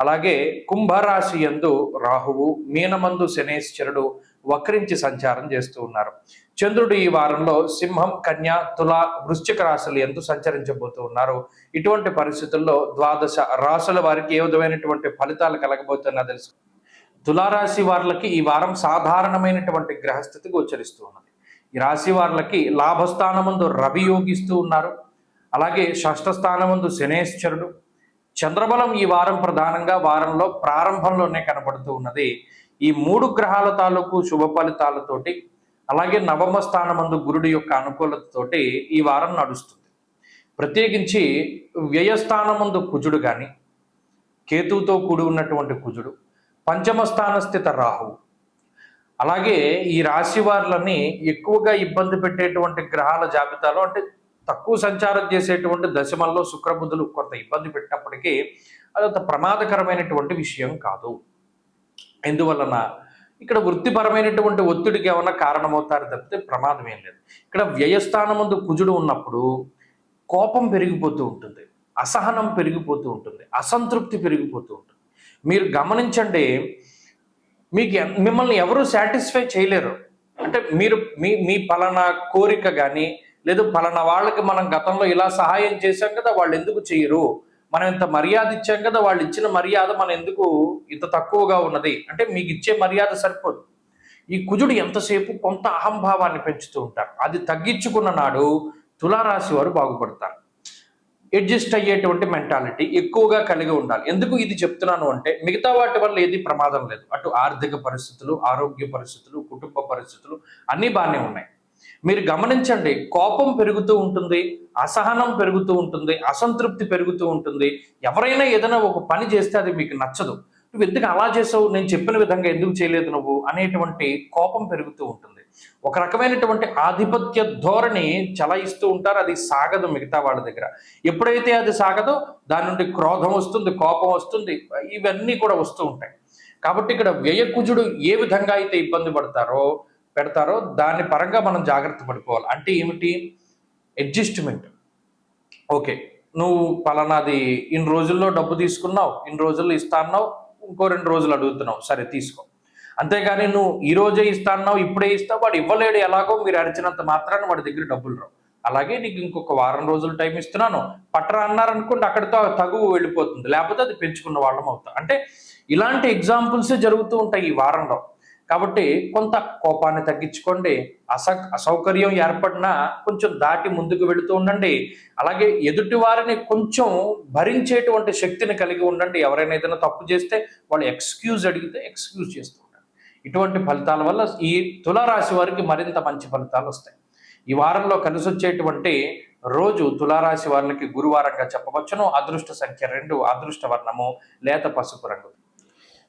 అలాగే కుంభరాశి యందు రాహువు మీనమందు శనేశ్వరుడు వక్రించి సంచారం చేస్తూ ఉన్నారు. చంద్రుడు ఈ వారంలో సింహం కన్య తుల వృశ్చిక రాశులు ఎందు సంచరించబోతూ ఉన్నారు. ఇటువంటి పరిస్థితుల్లో ద్వాదశ రాశుల వారికి ఏ విధమైనటువంటి ఫలితాలు కలగబోతున్నా తెలుసు. తులారాశి వారులకి ఈ వారం సాధారణమైనటువంటి గ్రహస్థితి గోచరిస్తూ ఉన్నది. ఈ రాశి వార్లకి లాభస్థానముందు రవి యోగిస్తూ ఉన్నారు. అలాగే షష్ఠస్థానముందు శనేశ్వరుడు చంద్రబలం ఈ వారం ప్రధానంగా వారంలో ప్రారంభంలోనే కనబడుతూ ఉన్నది. ఈ మూడు గ్రహాల తాలూకు శుభ ఫలితాలతోటి అలాగే నవమ స్థానమందు గురుడి యొక్క అనుకూలతతోటి ఈ వారం నడుస్తుంది. ప్రత్యేకించి వ్యయస్థానమందు కుజుడు కానీ కేతువుతో కూడి ఉన్నటువంటి కుజుడు పంచమ స్థాన స్థిత రాహువు. అలాగే ఈ రాశి వారులని ఎక్కువగా ఇబ్బంది పెట్టేటువంటి గ్రహాల జాబితాలో అంటే తక్కువ సంచారం చేసేటువంటి దశమల్లో శుక్రబుధులు కొంత ఇబ్బంది పెట్టినప్పటికీ అదంత ప్రమాదకరమైనటువంటి విషయం కాదు. ఎందువలన? ఇక్కడ వృత్తిపరమైనటువంటి ఒత్తిడికి ఏమన్నా కారణమవుతారు తప్పితే ప్రమాదం ఏం లేదు. ఇక్కడ వ్యయస్థానం ముందు కుజుడు ఉన్నప్పుడు కోపం పెరిగిపోతూ ఉంటుంది. అసహనం పెరిగిపోతూ ఉంటుంది. అసంతృప్తి పెరిగిపోతూ ఉంటుంది. మీరు గమనించండి మీకు మిమ్మల్ని ఎవరు సాటిస్ఫై చేయలేరు. అంటే మీరు మీ మీ పలానా కోరిక కానీ లేదు పలానా వాళ్ళకి మనం గతంలో ఇలా సహాయం చేశాం కదా వాళ్ళు ఎందుకు చేయరు? మనం ఇంత మర్యాద ఇచ్చాం కదా వాళ్ళు ఇచ్చిన మర్యాద మనం ఎందుకు ఇంత తక్కువగా ఉన్నది? అంటే మీకు ఇచ్చే మర్యాద సరిపోదు. ఈ కుజుడు ఎంతసేపు కొంత అహంభావాన్ని పెంచుతూ ఉంటారు అది తగ్గించుకున్న నాడు తులారాశి వారు బాగుపడతారు. అడ్జస్ట్ అయ్యేటువంటి మెంటాలిటీ ఎక్కువగా కలిగి ఉండాలి. ఎందుకు ఇది చెప్తున్నాను అంటే మిగతా వాటి వల్ల ఏది ప్రమాదం లేదు. అటు ఆర్థిక పరిస్థితులు ఆరోగ్య పరిస్థితులు కుటుంబ పరిస్థితులు అన్నీ బాగానే ఉన్నాయి. మీరు గమనించండి కోపం పెరుగుతూ ఉంటుంది అసహనం పెరుగుతూ ఉంటుంది అసంతృప్తి పెరుగుతూ ఉంటుంది. ఎవరైనా ఏదైనా ఒక పని చేస్తే అది మీకు నచ్చదు. నువ్వు ఎందుకు అలా చేసావు? నేను చెప్పిన విధంగా ఎందుకు చేయలేదు నువ్వు? అనేటువంటి కోపం పెరుగుతూ ఉంటుంది. ఒక రకమైనటువంటి ఆధిపత్య ధోరణి చలాయిస్తూ ఉంటారు. అది సాగదు మిగతా వాళ్ళ దగ్గర. ఎప్పుడైతే అది సాగదో దాని నుండి క్రోధం వస్తుంది కోపం వస్తుంది ఇవన్నీ కూడా వస్తూ ఉంటాయి. కాబట్టి ఇక్కడ వ్యయకుజుడు ఏ విధంగా అయితే ఇబ్బంది పడతారో పెడతారో దాని పరంగా మనం జాగ్రత్త పడిపోవాలి. అంటే ఏమిటి? అడ్జస్ట్మెంట్. ఓకే నువ్వు పలానాది ఇన్ని రోజుల్లో డబ్బు తీసుకున్నావు ఇన్ని రోజుల్లో ఇస్తా అన్నావు ఇంకో రెండు రోజులు అడుగుతున్నావు సరే తీసుకో. అంతేగాని నువ్వు ఈ రోజే ఇస్తా అన్నావు ఇప్పుడే ఇస్తావు వాడు ఇవ్వలేడు ఎలాగో మీరు అరిచినంత మాత్రాన వాడి దగ్గర డబ్బులు రావు. అలాగే నీకు ఇంకొక వారం రోజులు టైం ఇస్తున్నాను పట్టరా అన్నారనుకోండి అక్కడితో తగువ వెళ్ళిపోతుంది లేకపోతే అది పెంచుకున్న వాళ్ళం అవుతా. అంటే ఇలాంటి ఎగ్జాంపుల్సే జరుగుతూ ఉంటాయి ఈ వారంలో. కాబట్టి కొంత కోపాన్ని తగ్గించుకోండి. అస అసౌకర్యం ఏర్పడినా కొంచెం దాటి ముందుకు వెళుతూ ఉండండి. అలాగే ఎదుటి వారిని కొంచెం భరించేటువంటి శక్తిని కలిగి ఉండండి. ఎవరైనా ఏదైనా తప్పు చేస్తే వాళ్ళు ఎక్స్క్యూజ్ అడిగితే ఎక్స్క్యూజ్ చేస్తూ ఉండండి. ఇటువంటి ఫలితాల వల్ల ఈ తులారాశి వారికి మరింత మంచి ఫలితాలు వస్తాయి. ఈ వారంలో కలిసి వచ్చేటువంటి రోజు తులారాశి వారికి గురువారంగా చెప్పవచ్చును. అదృష్ట సంఖ్య రెండు అదృష్ట వర్ణము లేత పసుపు రంగు.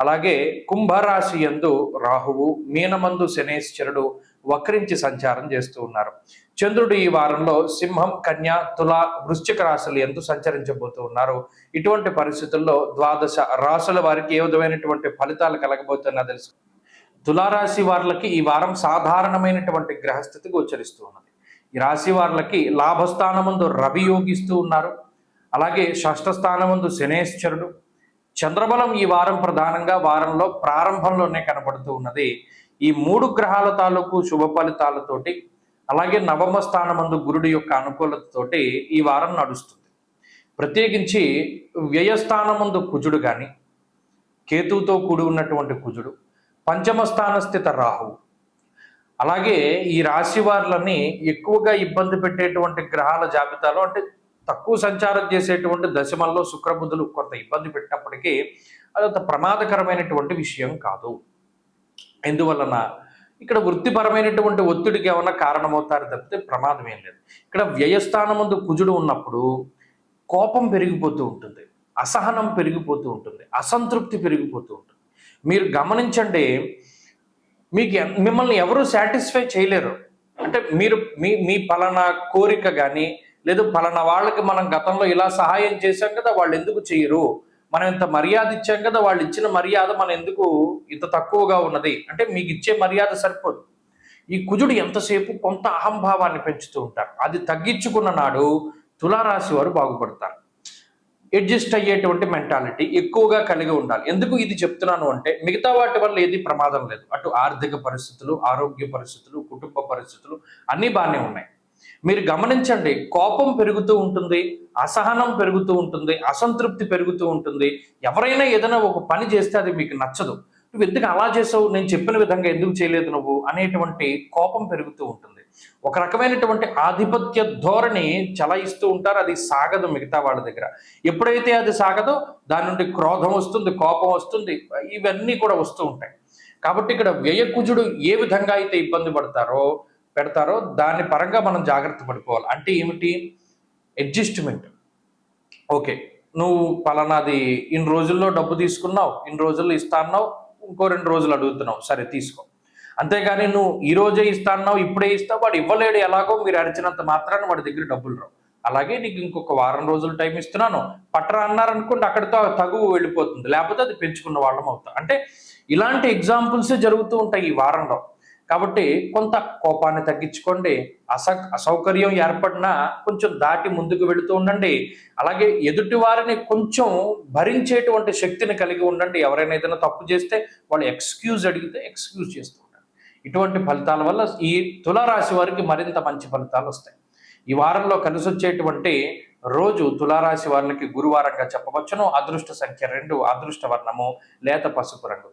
అలాగే కుంభరాశి యందు రాహువు మీనమందు శనేశ్వరుడు వక్రించి సంచారం చేస్తూ ఉన్నారు. చంద్రుడు ఈ వారంలో సింహం కన్య తుల వృశ్చిక రాశులు ఎందు సంచరించబోతూ ఉన్నారు. ఇటువంటి పరిస్థితుల్లో ద్వాదశ రాశుల వారికి ఏ విధమైనటువంటి ఫలితాలు కలగబోతున్నా తెలుసు. తులారాశి వార్లకి ఈ వారం సాధారణమైనటువంటి గ్రహస్థితి గోచరిస్తూ ఉన్నది. ఈ రాశి వార్లకి లాభస్థానముందు రవి యోగిస్తూ ఉన్నారు. అలాగే షష్ఠ స్థానముందు శనేశ్వరుడు చంద్రబలం ఈ వారం ప్రధానంగా వారంలో ప్రారంభంలోనే కనబడుతూ ఉన్నది. ఈ మూడు గ్రహాల తాలూకు శుభ ఫలితాలతోటి అలాగే నవమ స్థానమందు గురుడి యొక్క అనుకూలతతోటి ఈ వారం నడుస్తుంది. ప్రత్యేకించి వ్యయస్థానమందు కుజుడు కానీ కేతువుతో కూడి ఉన్నటువంటి కుజుడు పంచమ స్థాన స్థిత రాహువు. అలాగే ఈ రాశి వారులని ఎక్కువగా ఇబ్బంది పెట్టేటువంటి గ్రహాల జాబితాలో అంటే తక్కువ సంచారం చేసేటువంటి దశమల్లో శుక్రబుధులు కొంత ఇబ్బంది పెట్టినప్పటికీ అదంత ప్రమాదకరమైనటువంటి విషయం కాదు. ఎందువలన? ఇక్కడ వృత్తిపరమైనటువంటి ఒత్తిడికి ఏమన్నా కారణమవుతారు తప్పితే ప్రమాదం ఏం లేదు. ఇక్కడ వ్యయస్థానం ముందు కుజుడు ఉన్నప్పుడు కోపం పెరిగిపోతూ ఉంటుంది. అసహనం పెరిగిపోతూ ఉంటుంది. అసంతృప్తి పెరిగిపోతూ ఉంటుంది. మీరు గమనించండి మీకు మిమ్మల్ని ఎవరు సాటిస్ఫై చేయలేరు. అంటే మీరు మీ మీ పలానా కోరిక కానీ లేదు పలానా వాళ్ళకి మనం గతంలో ఇలా సహాయం చేశాం కదా వాళ్ళు ఎందుకు చేయరు? మనం ఇంత మర్యాద ఇచ్చాం కదా వాళ్ళు ఇచ్చిన మర్యాద మనం ఎందుకు ఇంత తక్కువగా ఉన్నది? అంటే మీకు ఇచ్చే మర్యాద సరిపోదు. ఈ కుజుడు ఎంతసేపు కొంత అహంభావాన్ని పెంచుతూ ఉంటారు అది తగ్గించుకున్న నాడు తులారాశి వారు బాగుపడతారు. అడ్జస్ట్ అయ్యేటువంటి మెంటాలిటీ ఎక్కువగా కలిగి ఉండాలి. ఎందుకు ఇది చెప్తున్నాను అంటే మిగతా వాటి వల్ల ఏది ప్రమాదం లేదు. అటు ఆర్థిక పరిస్థితులు ఆరోగ్య పరిస్థితులు కుటుంబ పరిస్థితులు అన్నీ బాగానే ఉన్నాయి. మీరు గమనించండి కోపం పెరుగుతూ ఉంటుంది అసహనం పెరుగుతూ ఉంటుంది అసంతృప్తి పెరుగుతూ ఉంటుంది. ఎవరైనా ఏదైనా ఒక పని చేస్తే అది మీకు నచ్చదు. నువ్వు ఎందుకు అలా చేసావు? నేను చెప్పిన విధంగా ఎందుకు చేయలేదు నువ్వు? అనేటువంటి కోపం పెరుగుతూ ఉంటుంది. ఒక రకమైనటువంటి ఆధిపత్య ధోరణి చలాయిస్తూ ఉంటారు. అది సాగదు మిగతా వాళ్ళ దగ్గర. ఎప్పుడైతే అది సాగదో దాని నుండి క్రోధం వస్తుంది కోపం వస్తుంది ఇవన్నీ కూడా వస్తూ ఉంటాయి. కాబట్టి ఇక్కడ వ్యయకుజుడు ఏ విధంగా అయితే ఇబ్బంది పడతారో పెడతారో దాని పరంగా మనం జాగ్రత్త పడిపోవాలి. అంటే ఏమిటి? అడ్జస్ట్మెంట్. ఓకే నువ్వు పలానాది ఇన్ని రోజుల్లో డబ్బు తీసుకున్నావు ఇన్ని రోజుల్లో ఇస్తా అన్నావు ఇంకో రెండు రోజులు అడుగుతున్నావు సరే తీసుకో. అంతేగాని నువ్వు ఈ రోజే ఇస్తా అన్నావు ఇప్పుడే ఇస్తావు వాడు ఇవ్వలేడు ఎలాగో మీరు అరిచినంత మాత్రాన వాడి దగ్గర డబ్బులు రావు. అలాగే నీకు ఇంకొక వారం రోజులు టైం ఇస్తున్నాను పట్టరా అన్నారనుకోండి అక్కడితో తగువ వెళ్ళిపోతుంది లేకపోతే అది పెంచుకున్న వాళ్ళం అవుతా. అంటే ఇలాంటి ఎగ్జాంపుల్సే జరుగుతూ ఉంటాయి ఈ వారంలో. కాబట్టి కొంత కోపాన్ని తగ్గించుకోండి. అస అసౌకర్యం ఏర్పడినా కొంచెం దాటి ముందుకు వెళుతూ ఉండండి. అలాగే ఎదుటి వారిని కొంచెం భరించేటువంటి శక్తిని కలిగి ఉండండి. ఎవరైనా ఏదైనా తప్పు చేస్తే వాళ్ళు ఎక్స్క్యూజ్ అడిగితే ఎక్స్క్యూజ్ చేస్తూ ఉండండి. ఇటువంటి ఫలితాల వల్ల ఈ తులారాశి వారికి మరింత మంచి ఫలితాలు వస్తాయి. ఈ వారంలో కలిసి వచ్చేటువంటి రోజు తులారాశి వారికి గురువారంగా చెప్పవచ్చును. అదృష్ట సంఖ్య రెండు అదృష్ట వర్ణము లేత పసుపు రంగు.